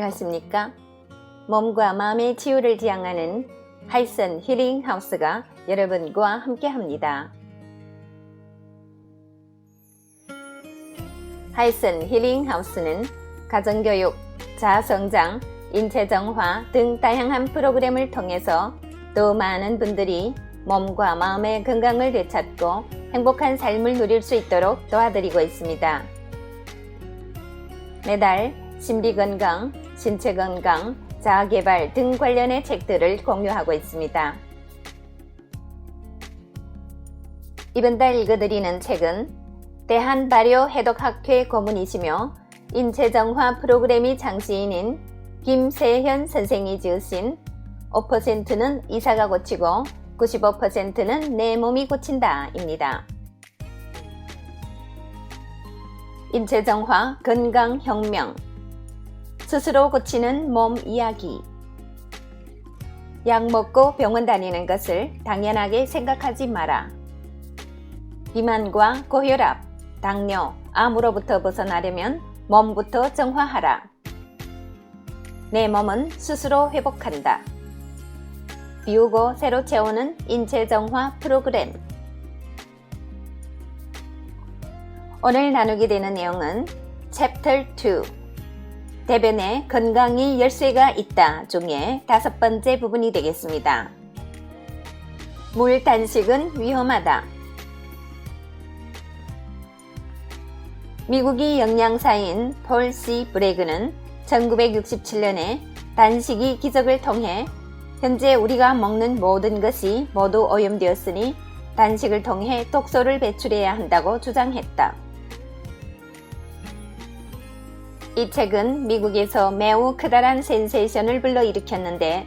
안녕하십니까? 몸과 마음의 치유를 지향하는 하이슨 힐링 하우스가 여러분과 함께 합니다. 하이슨 힐링 하우스는 가정교육, 자아성장, 인체정화 등 다양한 프로그램을 통해서 또 많은 분들이 몸과 마음의 건강을 되찾고 행복한 삶을 누릴 수 있도록 도와드리고 있습니다. 매달 심리건강, 신체 건강, 자아 개발 등 관련의 책들을 공유하고 있습니다. 이번 달 읽어드리는 책은 대한발효 해독학회 고문이시며 인체정화 프로그램이 장시인인 김세현 선생이 지으신 5%는 이사가 고치고 95%는 내 몸이 고친다입니다. 인체정화 건강혁명 스스로 고치는 몸 이야기 약 먹고 병원 다니는 것을 당연하게 생각하지 마라. 비만과 고혈압, 당뇨, 암으로부터 벗어나려면 몸부터 정화하라. 내 몸은 스스로 회복한다. 비우고 새로 채우는 인체 정화 프로그램. 오늘 나누게 되는 내용은 챕터 2 대변에 건강이 열쇠가 있다 중에 다섯 번째 부분이 되겠습니다. 물 단식은 위험하다. 미국의 영양사인 폴씨 브레그는 1967년에 단식이 기적을 통해 현재 우리가 먹는 모든 것이 모두 오염되었으니 단식을 통해 독소를 배출해야 한다고 주장했다. 이 책은 미국에서 매우 크다란 센세이션을 불러일으켰는데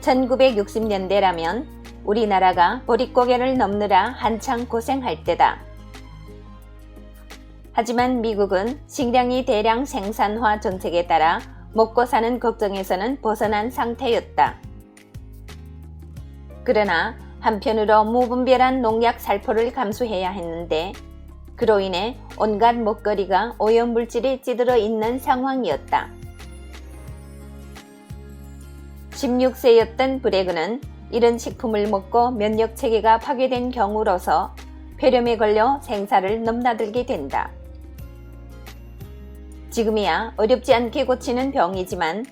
1960년대라면 우리나라가 보릿고개를 넘느라 한창 고생할 때다. 하지만 미국은 식량이 대량 생산화 정책에 따라 먹고 사는 걱정에서는 벗어난 상태였다. 그러나 한편으로 무분별한 농약 살포를 감수해야 했는데 그로 인해 온갖 먹거리가 오염물질이 찌들어 있는 상황이었다. 16세였던 브레그는 이런 식품을 먹고 면역 체계가 파괴된 경우로서 폐렴에 걸려 생사를 넘나들게 된다. 지금이야 어렵지 않게 고치는 병이지만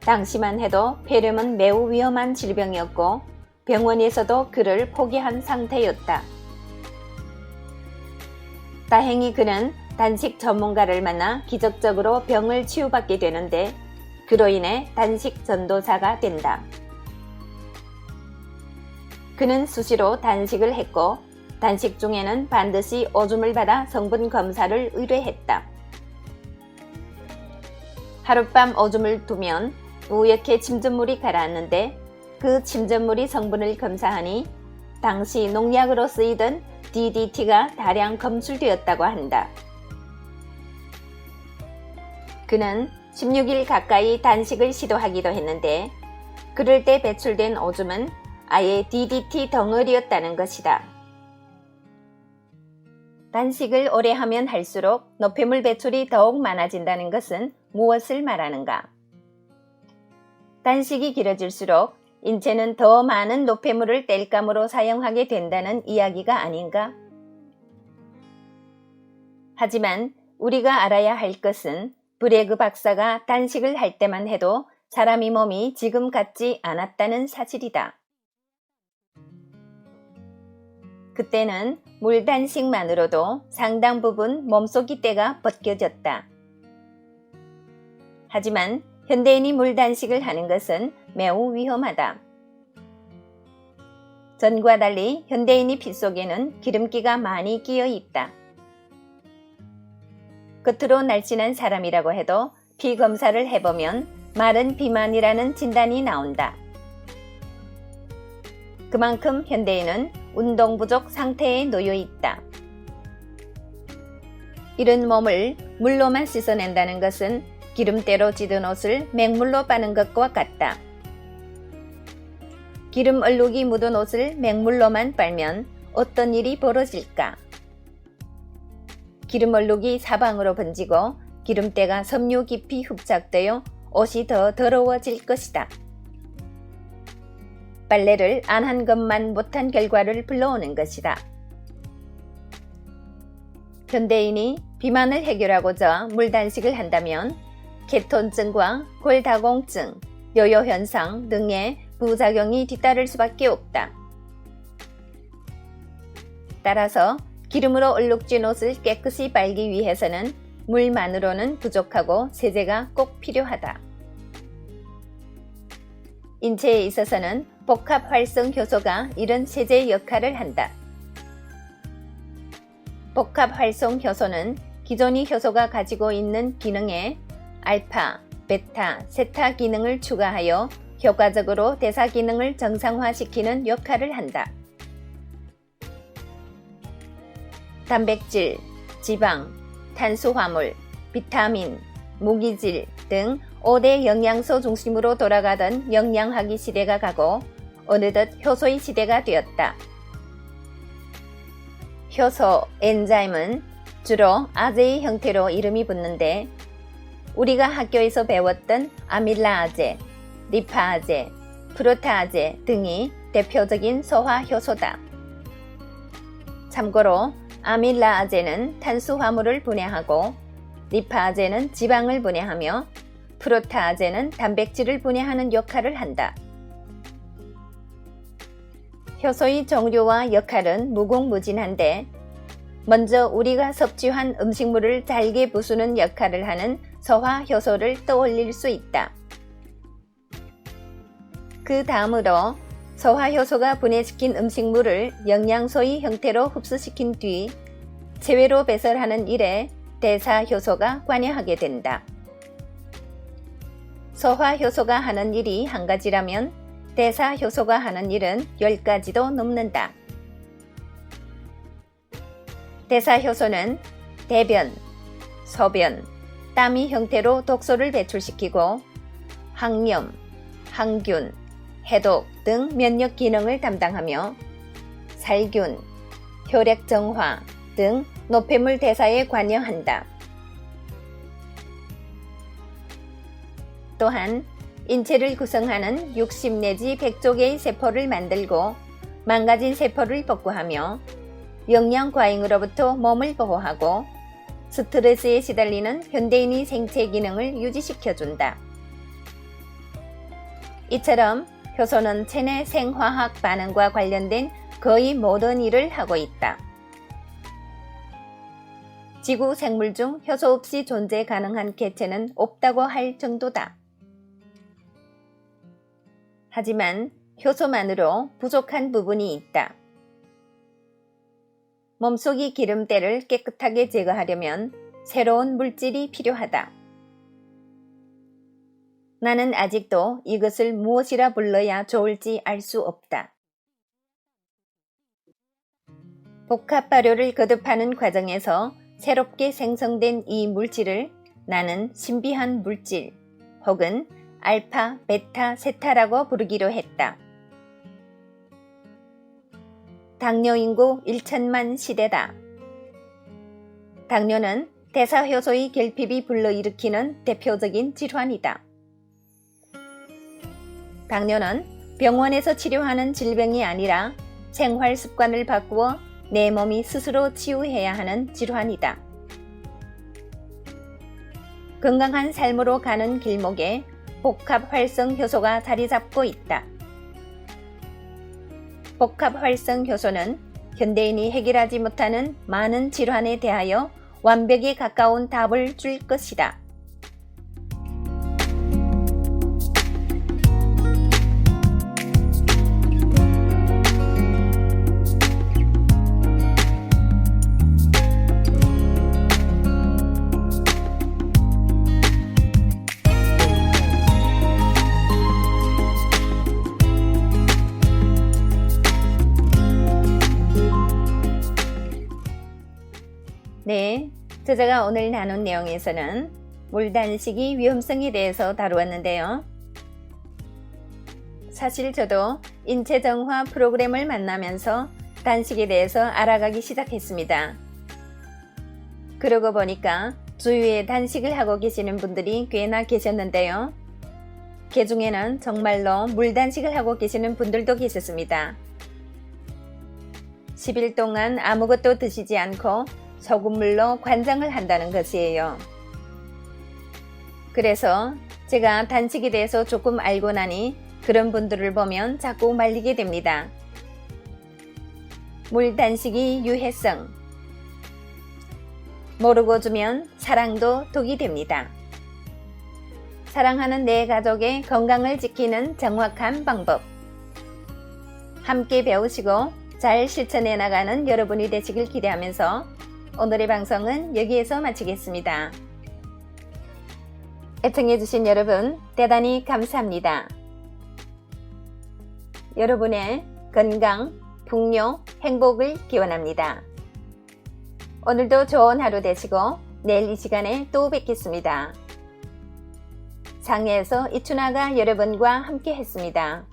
당시만 해도 폐렴은 매우 위험한 질병이었고 병원에서도 그를 포기한 상태였다. 다행히 그는 단식 전문가를 만나 기적적으로 병을 치유받게 되는데 그로 인해 단식 전도사가 된다. 그는 수시로 단식을 했고 단식 중에는 반드시 오줌을 받아 성분 검사를 의뢰했다. 하룻밤 오줌을 두면 우옇게 침전물이 가라앉는데 그 침전물이 성분을 검사하니 당시 농약으로 쓰이던 DDT가 다량 검출되었다고 한다. 그는 16일 가까이 단식을 시도하기도 했는데 그럴 때 배출된 오줌은 아예 DDT 덩어리였다는 것이다. 단식을 오래 하면 할수록 노폐물 배출이 더욱 많아진다는 것은 무엇을 말하는가? 단식이 길어질수록 인체는 더 많은 노폐물을 땔감으로 사용하게 된다는 이야기가 아닌가? 하지만 우리가 알아야 할 것은 브레그 박사가 단식을 할 때만 해도 사람의 몸이 지금 같지 않았다는 사실이다. 그때는 물 단식만으로도 상당 부분 몸속이 때가 벗겨졌다. 하지만 현대인이 물 단식을 하는 것은 매우 위험하다. 전과 달리 현대인의 피 속에는 기름기가 많이 끼어 있다. 겉으로 날씬한 사람이라고 해도 피 검사를 해보면 마른 비만이라는 진단이 나온다. 그만큼 현대인은 운동 부족 상태에 놓여 있다. 이런 몸을 물로만 씻어낸다는 것은 기름때로 찌든 옷을 맹물로 빠는 것과 같다. 기름 얼룩이 묻은 옷을 맹물로만 빨면 어떤 일이 벌어질까? 기름 얼룩이 사방으로 번지고 기름때가 섬유 깊이 흡착되어 옷이 더 더러워질 것이다. 빨래를 안 한 것만 못한 결과를 불러오는 것이다. 현대인이 비만을 해결하고자 물단식을 한다면 케톤증과 골다공증, 요요 현상 등의 부작용이 뒤따를 수밖에 없다. 따라서 기름으로 얼룩진 옷을 깨끗이 빨기 위해서는 물만으로는 부족하고 세제가 꼭 필요하다. 인체에 있어서는 복합 활성 효소가 이런 세제 역할을 한다. 복합 활성 효소는 기존의 효소가 가지고 있는 기능에 알파, 베타, 세타 기능을 추가하여 효과적으로 대사 기능을 정상화시키는 역할을 한다. 단백질, 지방, 탄수화물, 비타민, 무기질 등 5대 영양소 중심으로 돌아가던 영양학의 시대가 가고 어느덧 효소의 시대가 되었다. 효소, 엔자임은 주로 아제의 형태로 이름이 붙는데 우리가 학교에서 배웠던 아밀라아제, 리파아제, 프로타아제 등이 대표적인 소화 효소다. 참고로 아밀라아제는 탄수화물을 분해하고 리파아제는 지방을 분해하며 프로타아제는 단백질을 분해하는 역할을 한다. 효소의 종류와 역할은 무궁무진한데 먼저 우리가 섭취한 음식물을 잘게 부수는 역할을 하는 소화 효소를 떠올릴 수 있다. 그 다음으로 소화 효소가 분해시킨 음식물을 영양소의 형태로 흡수시킨 뒤 체외로 배설하는 일에 대사 효소가 관여하게 된다. 소화 효소가 하는 일이 한 가지라면 대사 효소가 하는 일은 10가지도 넘는다. 대사 효소는 대변, 소변, 땀의 형태로 독소를 배출시키고 항염, 항균, 해독 등 면역 기능을 담당하며 살균, 혈액 정화 등 노폐물 대사에 관여한다. 또한 인체를 구성하는 60 내지 100조 개의 세포를 만들고 망가진 세포를 복구하며 영양 과잉으로부터 몸을 보호하고 스트레스에 시달리는 현대인의 생체 기능을 유지시켜준다. 이처럼 효소는 체내 생화학 반응과 관련된 거의 모든 일을 하고 있다. 지구 생물 중 효소 없이 존재 가능한 개체는 없다고 할 정도다. 하지만 효소만으로 부족한 부분이 있다. 몸속의 기름때를 깨끗하게 제거하려면 새로운 물질이 필요하다. 나는 아직도 이것을 무엇이라 불러야 좋을지 알 수 없다. 복합 발효를 거듭하는 과정에서 새롭게 생성된 이 물질을 나는 신비한 물질 혹은 알파, 베타, 세타라고 부르기로 했다. 당뇨 인구 1천만 시대다. 당뇨는 대사효소의 결핍이 불러일으키는 대표적인 질환이다. 당뇨는 병원에서 치료하는 질병이 아니라 생활 습관을 바꾸어 내 몸이 스스로 치유해야 하는 질환이다. 건강한 삶으로 가는 길목에 복합 활성 효소가 자리 잡고 있다. 복합 활성 효소는 현대인이 해결하지 못하는 많은 질환에 대하여 완벽에 가까운 답을 줄 것이다. 저자가 오늘 나눈 내용에서는 물단식이 위험성에 대해서 다루었는데요. 사실 저도 인체 정화 프로그램을 만나면서 단식에 대해서 알아가기 시작했습니다. 그러고 보니까 주위에 단식을 하고 계시는 분들이 꽤나 계셨는데요. 개 중에는 정말로 물단식을 하고 계시는 분들도 계셨습니다. 10일 동안 아무것도 드시지 않고 소금물로 관장을 한다는 것이에요. 그래서 제가 단식에 대해서 조금 알고 나니 그런 분들을 보면 자꾸 말리게 됩니다. 물 단식이 유해성. 모르고 주면 사랑도 독이 됩니다. 사랑하는 내 가족의 건강을 지키는 정확한 방법. 함께 배우시고 잘 실천해 나가는 여러분이 되시길 기대하면서 오늘의 방송은 여기에서 마치겠습니다. 애청해주신 여러분 대단히 감사합니다. 여러분의 건강, 풍요, 행복을 기원합니다. 오늘도 좋은 하루 되시고 내일 이 시간에 또 뵙겠습니다. 장애에서 이춘아가 여러분과 함께 했습니다.